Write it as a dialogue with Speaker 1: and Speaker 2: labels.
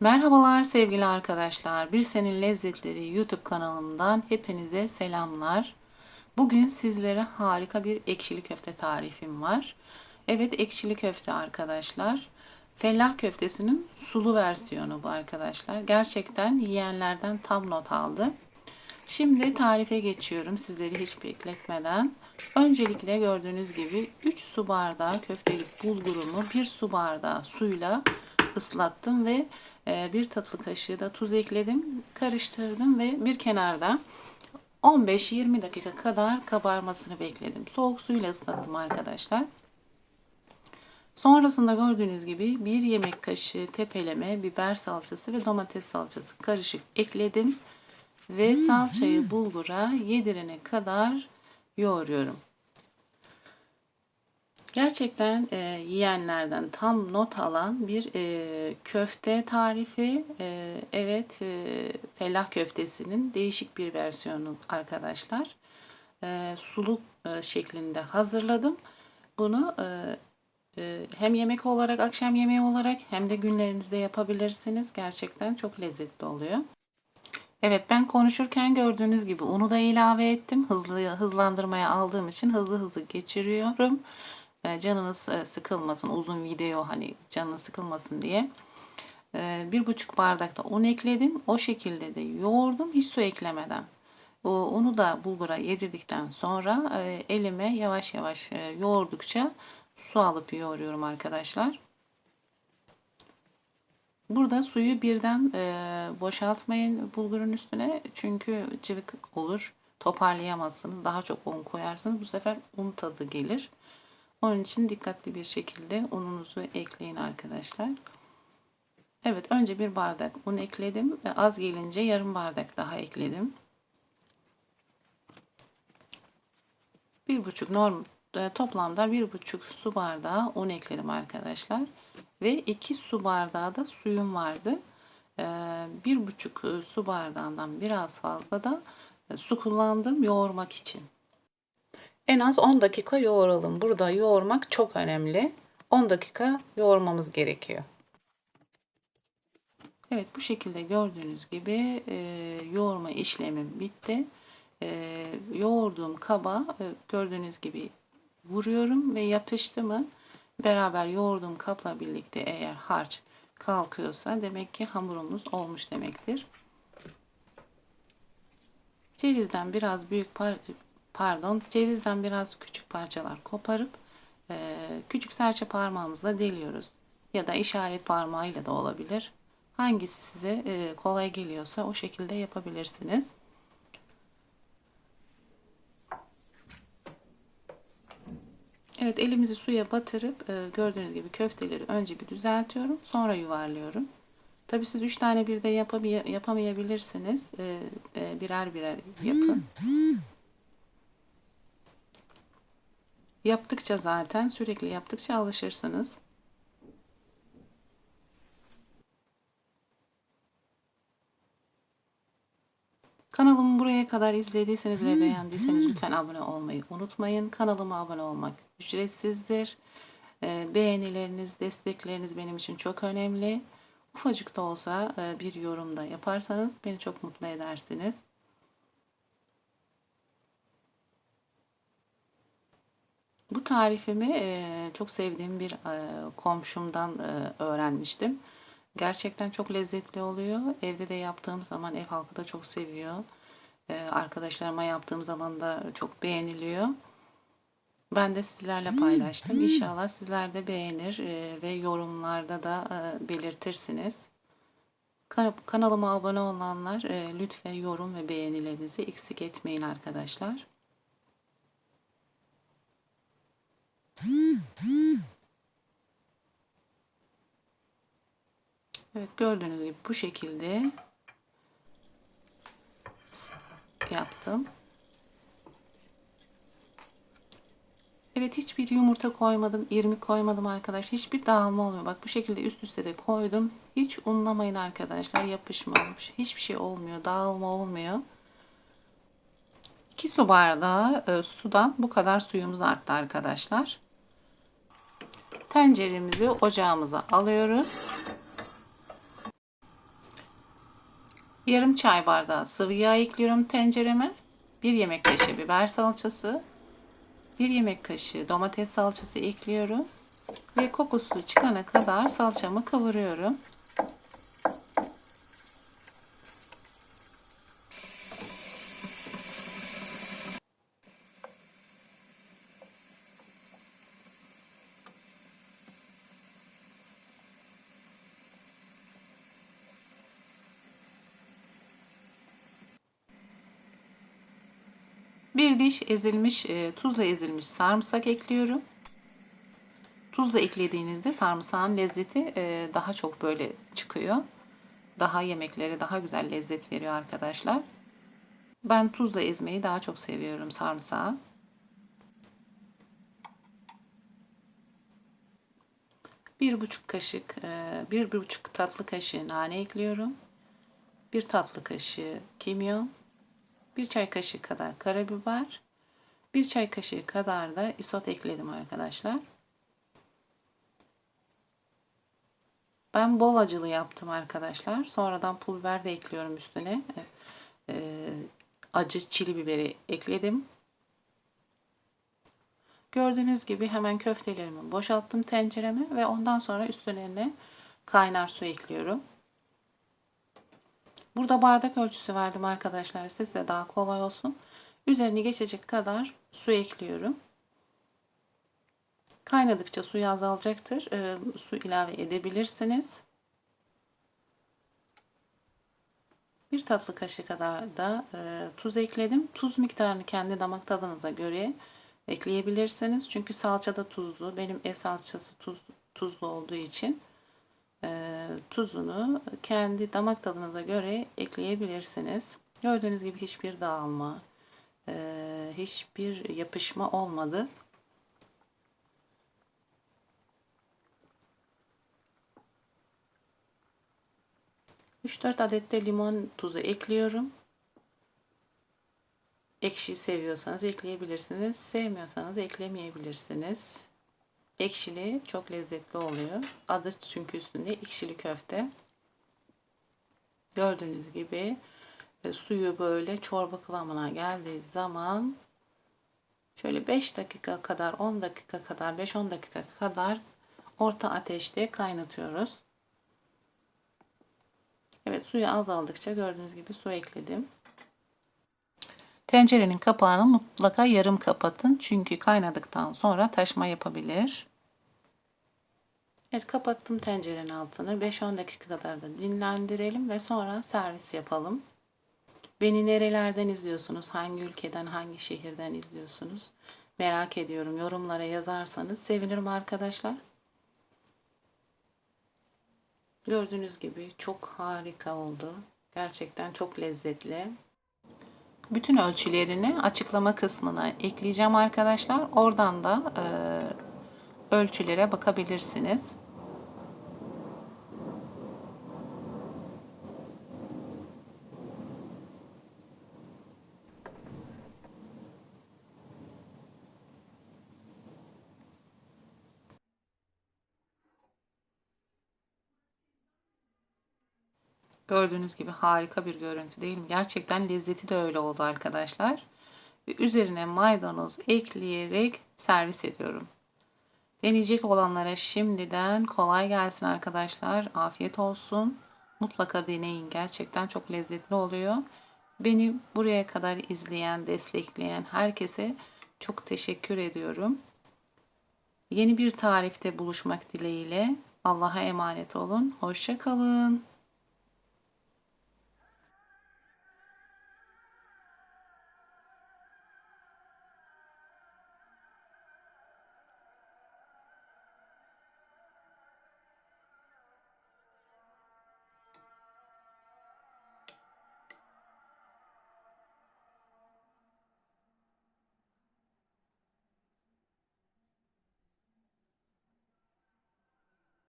Speaker 1: Merhabalar sevgili arkadaşlar. Bir Senin Lezzetleri YouTube kanalımdan hepinize selamlar. Bugün sizlere harika bir ekşili köfte tarifim var. Evet ekşili köfte arkadaşlar. Fellah köftesinin sulu versiyonu bu arkadaşlar. Gerçekten yiyenlerden tam not aldı. Şimdi tarife geçiyorum sizleri hiç bekletmeden. Öncelikle gördüğünüz gibi 3 su bardağı köftelik bulgurumu 1 su bardağı suyla ıslattım ve bir tatlı kaşığı da tuz ekledim. Karıştırdım ve bir kenarda 15-20 dakika kadar kabarmasını bekledim. Soğuk suyla ıslattım arkadaşlar. Sonrasında gördüğünüz gibi bir yemek kaşığı tepeleme biber salçası ve domates salçası karışık ekledim ve salçayı bulgura yedirene kadar yoğuruyorum. Gerçekten e, yiyenlerden tam not alan bir e, köfte tarifi. E, evet, e, fellah köftesinin değişik bir versiyonu arkadaşlar. E, suluk e, şeklinde hazırladım. Bunu e, e, hem yemek olarak, akşam yemeği olarak hem de günlerinizde yapabilirsiniz. Gerçekten çok lezzetli oluyor. Evet ben konuşurken gördüğünüz gibi unu da ilave ettim. Hızlı hızlandırmaya aldığım için hızlı hızlı geçiriyorum. E, canınız e, sıkılmasın uzun video hani canınız sıkılmasın diye. E, bir buçuk bardak da un ekledim. O şekilde de yoğurdum hiç su eklemeden. O unu da bulgura yedirdikten sonra elime yavaş yavaş yoğurdukça su alıp yoğuruyorum arkadaşlar. Burada suyu birden boşaltmayın bulgurun üstüne çünkü cıvık olur. Toparlayamazsınız. Daha çok un koyarsınız. Bu sefer un tadı gelir. Onun için dikkatli bir şekilde ununuzu ekleyin arkadaşlar. Evet önce bir bardak un ekledim ve az gelince yarım bardak daha ekledim. Bir buçuk norm e, toplamda bir buçuk su bardağı un ekledim arkadaşlar ve 2 su bardağı da suyum vardı. Ee, bir buçuk e, su bardağından biraz fazla da e, su kullandım yoğurmak için. En az 10 dakika yoğuralım. Burada yoğurmak çok önemli. 10 dakika yoğurmamız gerekiyor. Evet bu şekilde gördüğünüz gibi e, yoğurma işlemim bitti. E, yoğurduğum kaba e, gördüğünüz gibi vuruyorum ve yapıştı mı beraber yoğurduğum kapla birlikte eğer harç kalkıyorsa demek ki hamurumuz olmuş demektir. Cevizden biraz büyük par pardon cevizden biraz küçük parçalar koparıp e, küçük serçe parmağımızla deliyoruz. Ya da işaret parmağıyla da olabilir. Hangisi size e, kolay geliyorsa o şekilde yapabilirsiniz. Evet elimizi suya batırıp e, gördüğünüz gibi köfteleri önce bir düzeltiyorum. Sonra yuvarlıyorum. Tabi siz üç tane bir de yapamayabilirsiniz. E, e, birer birer yapın. Yaptıkça zaten sürekli yaptıkça alışırsınız. Kanalımı buraya kadar izlediyseniz ve beğendiyseniz lütfen abone olmayı unutmayın. Kanalıma abone olmak ücretsizdir. Ee, beğenileriniz, destekleriniz benim için çok önemli. Ufacık da olsa e, bir yorumda yaparsanız beni çok mutlu edersiniz. Bu tarifimi e, çok sevdiğim bir e, komşumdan öğrenmiştim. Gerçekten çok lezzetli oluyor. Evde de yaptığım zaman ev halkı da çok seviyor. Arkadaşlarıma yaptığım zaman da çok beğeniliyor. Ben de sizlerle paylaştım. İnşallah sizler de beğenir e, ve yorumlarda da e, belirtirsiniz. Kanalıma abone olanlar e, lütfen yorum ve beğenilerinizi eksik etmeyin arkadaşlar. Evet gördüğünüz gibi bu şekilde yaptım. Evet hiçbir yumurta koymadım, irmik koymadım arkadaşlar. Hiçbir dağılma olmuyor. Bak bu şekilde üst üste de koydum. Hiç unlamayın arkadaşlar. Yapışmamış. Hiçbir şey olmuyor. Dağılma olmuyor. 2 su bardağı e, sudan bu kadar suyumuz arttı arkadaşlar. Tenceremizi ocağımıza alıyoruz. Yarım çay bardağı sıvı yağ ekliyorum tencereme. 1 yemek kaşığı biber salçası. 1 yemek kaşığı domates salçası ekliyorum. Ve kokusu çıkana kadar salçamı kavuruyorum. Bir diş ezilmiş, e, tuzla ezilmiş sarımsak ekliyorum. Tuzla eklediğinizde sarımsağın lezzeti e, daha çok böyle çıkıyor. Daha yemeklere daha güzel lezzet veriyor arkadaşlar. Ben tuzla ezmeyi daha çok seviyorum sarımsağı. Bir buçuk kaşık, e, bir buçuk tatlı kaşığı nane ekliyorum. Bir tatlı kaşığı kimyon, bir çay kaşığı kadar karabiber, bir çay kaşığı kadar da isot ekledim arkadaşlar. Ben bol acılı yaptım arkadaşlar. Sonradan pul biber de ekliyorum üstüne. Ee, acı çili biberi ekledim. Gördüğünüz gibi hemen köftelerimi boşalttım tencereme ve ondan sonra üstlerine kaynar su ekliyorum. Burada bardak ölçüsü verdim arkadaşlar. Size daha kolay olsun. Üzerini geçecek kadar su ekliyorum. Kaynadıkça suyu azalacaktır. E, su ilave edebilirsiniz. Bir tatlı kaşığı kadar da e, tuz ekledim. Tuz miktarını kendi damak tadınıza göre ekleyebilirsiniz. Çünkü salça da tuzlu. Benim ev salçası tuz, tuzlu olduğu için e, tuzunu kendi damak tadınıza göre ekleyebilirsiniz. Gördüğünüz gibi hiçbir dağılma, e, hiçbir yapışma olmadı. 3-4 adet de limon tuzu ekliyorum. Ekşi seviyorsanız ekleyebilirsiniz. Sevmiyorsanız eklemeyebilirsiniz. Ekşili çok lezzetli oluyor. Adı çünkü üstünde ekşili köfte. Gördüğünüz gibi e, suyu böyle çorba kıvamına geldiği zaman şöyle 5 dakika kadar 10 dakika kadar 5-10 dakika kadar orta ateşte kaynatıyoruz. Evet suyu azaldıkça gördüğünüz gibi su ekledim. Tencerenin kapağını mutlaka yarım kapatın. Çünkü kaynadıktan sonra taşma yapabilir. Evet kapattım tencerenin altını. 5-10 dakika kadar da dinlendirelim ve sonra servis yapalım. Beni nerelerden izliyorsunuz? Hangi ülkeden, hangi şehirden izliyorsunuz? Merak ediyorum. Yorumlara yazarsanız sevinirim arkadaşlar. Gördüğünüz gibi çok harika oldu. Gerçekten çok lezzetli. Bütün ölçülerini açıklama kısmına ekleyeceğim arkadaşlar. Oradan da e, ölçülere bakabilirsiniz. Gördüğünüz gibi harika bir görüntü değil mi? Gerçekten lezzeti de öyle oldu arkadaşlar. Ve üzerine maydanoz ekleyerek servis ediyorum. Deneyecek olanlara şimdiden kolay gelsin arkadaşlar. Afiyet olsun. Mutlaka deneyin. Gerçekten çok lezzetli oluyor. Beni buraya kadar izleyen, destekleyen herkese çok teşekkür ediyorum. Yeni bir tarifte buluşmak dileğiyle. Allah'a emanet olun. Hoşça kalın.